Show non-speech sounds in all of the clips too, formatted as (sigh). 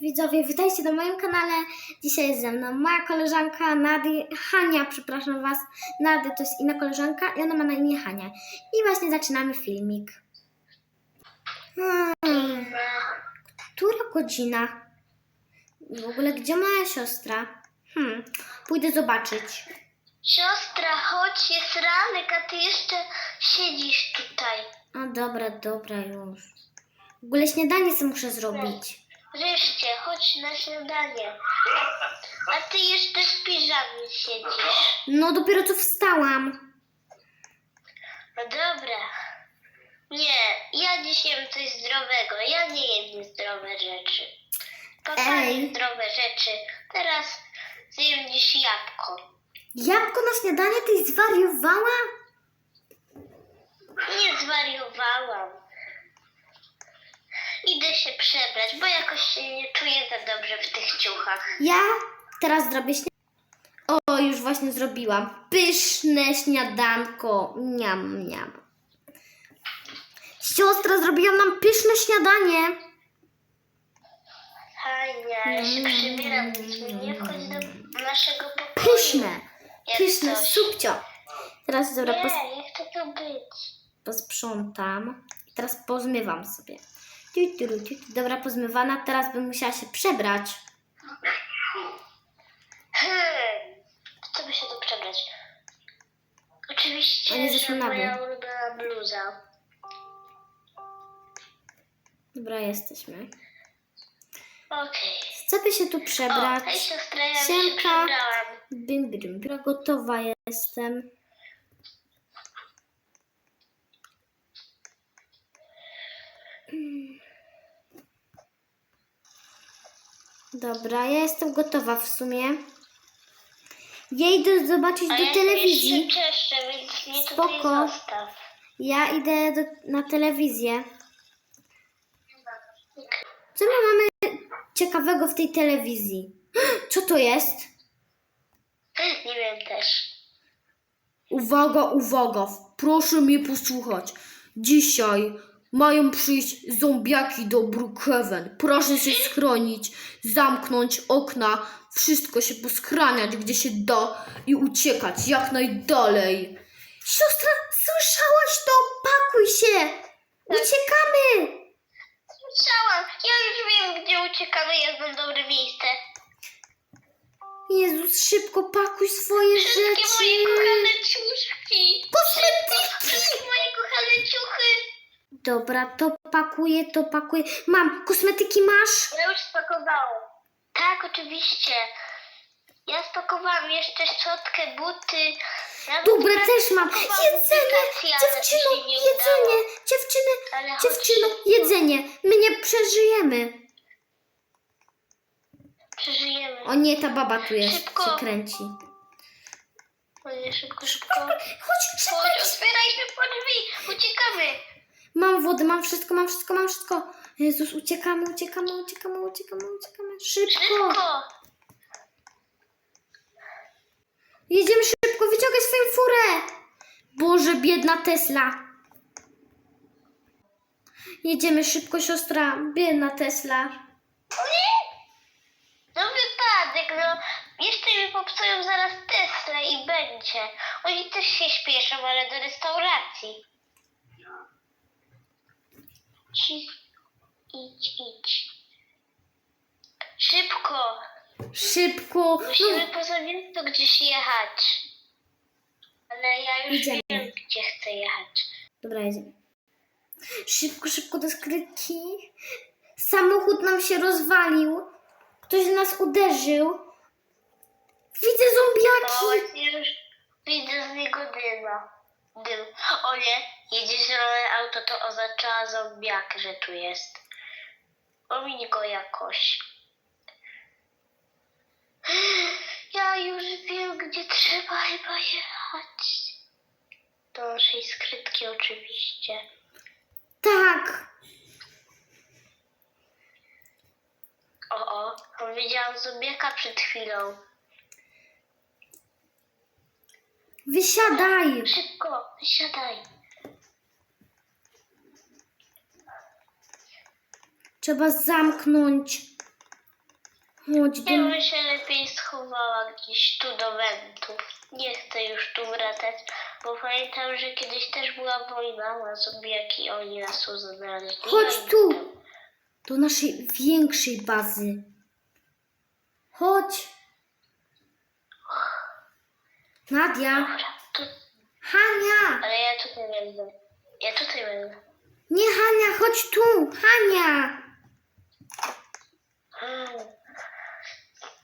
widzowie, witajcie na moim kanale. Dzisiaj jest ze mną moja koleżanka Nady, Hania, przepraszam Was. Nady to jest inna koleżanka i ona ma na imię Hania. I właśnie zaczynamy filmik. Hmm, która godzina? W ogóle gdzie moja siostra? Hmm, pójdę zobaczyć. Siostra, chodź, jest ranek, a ty jeszcze siedzisz tutaj. A dobra, dobra już. W ogóle śniadanie sobie muszę zrobić. Wreszcie, chodź na śniadanie. A ty jeszcze w piżamie siedzisz. No dopiero co wstałam. No dobra. Nie, ja dzisiaj jem coś zdrowego. Ja nie jem niezdrowe rzeczy. Ej. zdrowe rzeczy. Teraz zjem dziś jabłko. Jabłko na śniadanie? Ty zwariowała? Nie zwariowałam. Idę się przebrać, bo jakoś się nie czuję za dobrze w tych ciuchach. Ja teraz zrobię śniadanie. O, już właśnie zrobiłam. Pyszne śniadanko. Niam, niam. Siostra, zrobiłam nam pyszne śniadanie. Hania, ja się przebieram, więc mi nie wchodź do naszego pokoju. Pyszne. Jak Pyszne, coś. subcio. Teraz dobra, pos Nie, jak to to być? posprzątam. I teraz pozmywam sobie. Dobra, pozmywana. Teraz bym musiała się przebrać. Hmm, co by się tu przebrać? Oczywiście, że zeszłam na moja ulubiona bluza. Dobra, jesteśmy. Okej. Chcę by się tu O, przebrać. hej siostra, ja już się Siemka. przebrałam. Bim, bim, bim. Gotowa jestem. Dobra, ja jestem gotowa w sumie. Ja idę zobaczyć A do ja telewizji. czeszę, więc nie Spoko. zostaw. Ja idę do, na telewizję. Co my mamy ciekawego w tej telewizji? (gasps) Co to jest? Nie wiem też. Uwaga, uwaga, proszę mnie posłuchać. Dzisiaj mają przyjść zombiaki do Brookhaven. Proszę się schronić, zamknąć okna, wszystko się poskraniać gdzie się da i uciekać jak najdalej. Siostra, słyszałaś to? Pakuj się! Uciekamy! Słyszałam, ja już wiem, gdzie uciekamy, ja znam dobre miejsce. Jezus, szybko pakuj swoje Wszystkie moje rzeczy. kochane ciuszki. Kosmetyki! Wszystkie moje kochane ciuchy. Dobra, to pakuję, to pakuję. Mam, kosmetyki masz? Ja już spakowałam. Tak, oczywiście. Ja spakowałam jeszcze szczotkę, buty. Ja Dobra, ogóle też mam. Jedzenie, aplikację, ale to dziewczyno, się nie jedzenie, dziewczyny, Ale chodź dziewczyno, szybko. jedzenie. My nie przeżyjemy. Przeżyjemy. O nie, ta baba tu jest, Szybko. się kręci. Nie, szybko, szybko. Chodź, szybko. Chodź, otwieraj szybko drzwi. Uciekamy. Mam wodę, mam wszystko, mam wszystko, mam wszystko. Jezus, uciekamy, uciekamy, uciekamy, uciekamy, uciekamy. Szybko. Szybko. Jedziemy szybko, wyciągaj swoją furę. Boże, biedna Tesla. Jedziemy szybko, siostra. Biedna Tesla. No wypadek, no. Jeszcze mi popsują zaraz Tesla i będzie. Oni też się śpieszą, ale do restauracji. Idź, idź. Szybko. Szybko. Musimy No, poza miasto gdzieś jechać. Ale ja już Idziemy. wiem, gdzie chcę jechać. Dobra, jedziemy. Szybko, szybko do skrytki. Samochód nam się rozwalił. Ktoś nas uderzył. Widzę zombiaki. właśnie już widzę z niego dyma. Dym. O nie, jedzie zielone auto, to oznacza zombiak, że tu jest. Omiń go jakoś. (sighs) Ja już wiem, gdzie trzeba chyba jechać. Do naszej skrytki oczywiście. Tak. O, o, powiedziałam zombiaka przed chwilą. Wysiadaj. Szybko, wysiadaj. Trzeba zamknąć. Chodź do... Ja bym się lepiej schowała gdzieś tu do wentów. Nie chcę już tu wracać, bo pamiętam, że kiedyś też była wojna na zombiaki, oni nas tu znaleźli. Chodź tu. Do naszej większej bazy. Chodź. Nadia. Dobra, tu, Hania. ale ja tutaj będę. Ja tutaj będę. Nie Hania, chodź tu. Hania.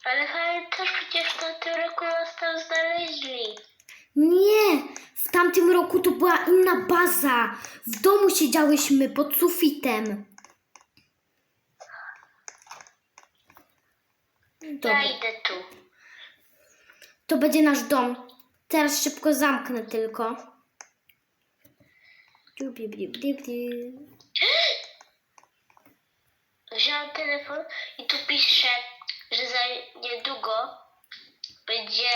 Ale pamiętasz, przecież w tamtym roku nas tam znaleźli. Nie. W tamtym roku to była inna baza. W domu siedziałyśmy pod sufitem. Ja idę tu. To będzie nasz dom. Teraz szybko zamknę tylko. Diu, diu, diu, diu, diu. Wziąłem telefon i tu pisze, że za niedługo będzie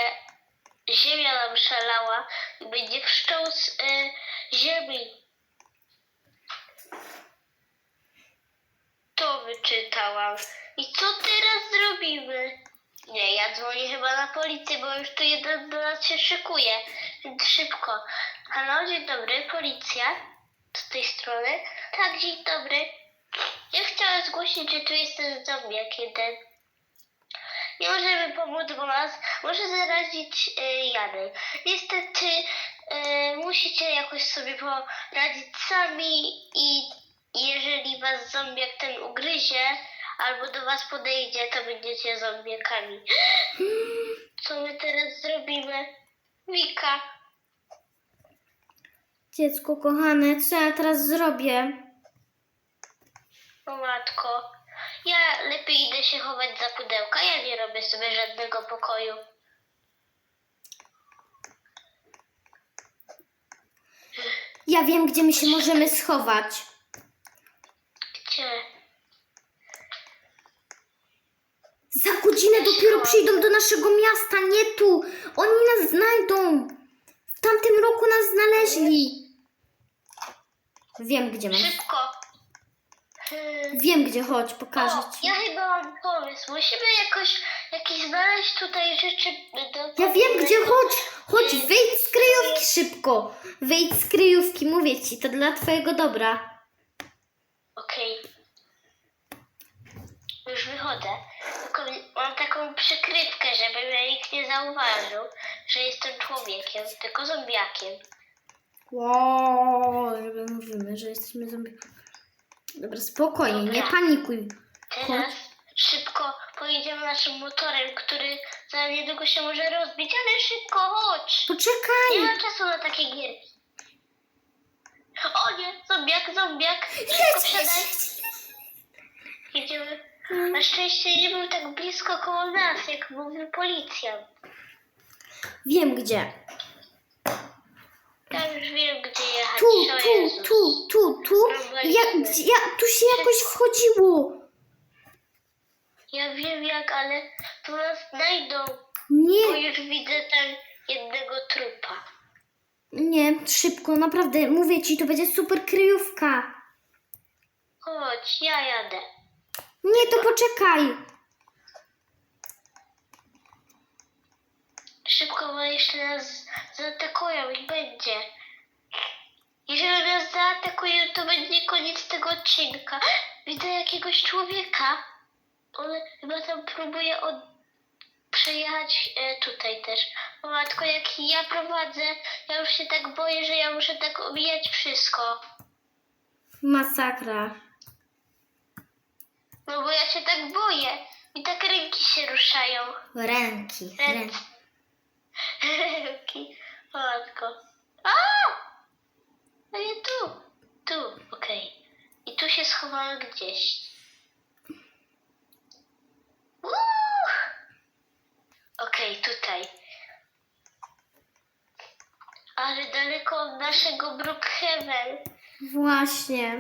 ziemia nam szalała i będzie wszczął z y, ziemi. To wyczytałam. I co teraz zrobimy? Nie, ja dzwonię chyba na policję, bo już tu jeden do nas się szykuje. Więc szybko. Halo, dzień dobry, policja. Z tej strony. Tak, dzień dobry. Chciałam zgłosić, że tu jest ten zombiak jeden. Nie możemy pomóc, nas może zarazić y, Janek. Niestety y, musicie jakoś sobie poradzić sami i jeżeli was zombiak ten ugryzie albo do was podejdzie, to będziecie zombiakami. (gasps) Co my teraz zrobimy? Wika, Dziecko kochane, co ja teraz zrobię? O matko. Ja lepiej idę się chować za pudełka. Ja nie robię sobie żadnego pokoju. Ja wiem, gdzie my się możemy schować. Gdzie? Za godzinę dopiero przyjdą do naszego miasta, nie tu. Oni nas znajdą. W tamtym roku nas znaleźli. Wiem, gdzie masz. Szybko. Wiem, gdzie, chodź, pokażę O, ci. ja chyba mam pomysł. Musimy jakoś jakieś znaleźć tutaj rzeczy do. Ja wiem, gdzie, chodź. Chodź, wyjdź z kryjówki szybko. Wyjdź z kryjówki, mówię ci, to dla twojego dobra. Okej. Już wychodzę. Tylko mam taką przykrywkę, żeby mnie nikt nie zauważył, że jestem człowiekiem, tylko zombiakiem. Wow, żeby mówimy, że jesteśmy zombie. Dobra, spokojnie, nie Dobra. panikuj. Teraz szybko pojedziemy naszym motorem, który za niedługo się może rozbić, ale szybko, chodź! Nie Poczekaj. ma czasu na takie gierki. O nie, zombiak, zombiak. Szybko Jedź, jedź, Jedziemy. Na szczęście nie był tak blisko koło nas, jak mówił policjant. Wiem gdzie. Już wiem, gdzie jechać. Tu, o tu, Jezus. tu, tu, tu. Ja, gdzie- ja, tu się jakoś wchodziło. Ja wiem jak, ale tu nas znajdą, bo Nie, już widzę tam jednego trupa. nie, szybko, naprawdę, mówię ci, to będzie super kryjówka. Chodź, ja jadę. Nie, to poczekaj. Szybko, bo jeszcze nas zaatakują i będzie. Jeżeli nas zaatakują, to będzie koniec tego odcinka. Widzę jakiegoś człowieka. On chyba tam próbuje od... przejechać e, tutaj też. O matko, jak ja prowadzę, ja już się tak boję, że ja muszę tak omijać wszystko. Masakra. No bo ja się tak boję. I tak ręki się ruszają. Ręki, Ręce. ręki. (laughs) Ręki. O matko. A! No nie tu. Tu, okej. I tu się schowamy gdzieś. Uuu! Okej, tutaj. Ale daleko od naszego Brookhaven. Właśnie.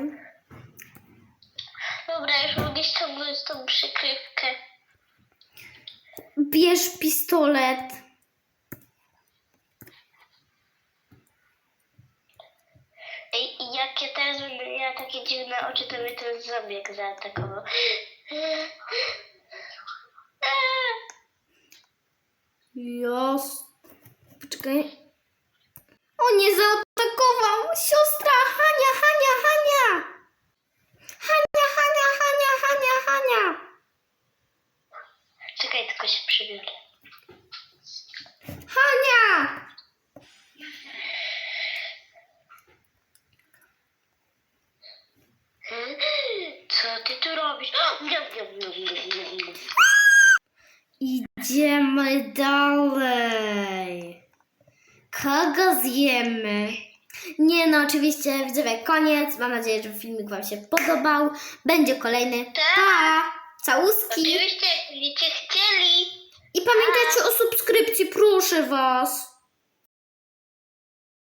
Dobra, już mogę ściągnąć tą przykrywkę. Bierz pistolet. teraz będę miała takie dziwne oczy, to mnie ten zombie zaatakował. Jos. Poczekaj. O nie, zaatakował! Siostra! Hania, Hania, Hania! Hania, Hania, Hania, Hania, Hania! Czekaj, tylko się przybiorę. Idziemy dalej. Kogo zjemy? Nie no, oczywiście widzowie, koniec. Mam nadzieję, że filmik Wam się podobał. Będzie kolejny. Tak. Pa! Całuski. Oczywiście, będziecie chcieli. I pamiętajcie o subskrypcji, proszę Was.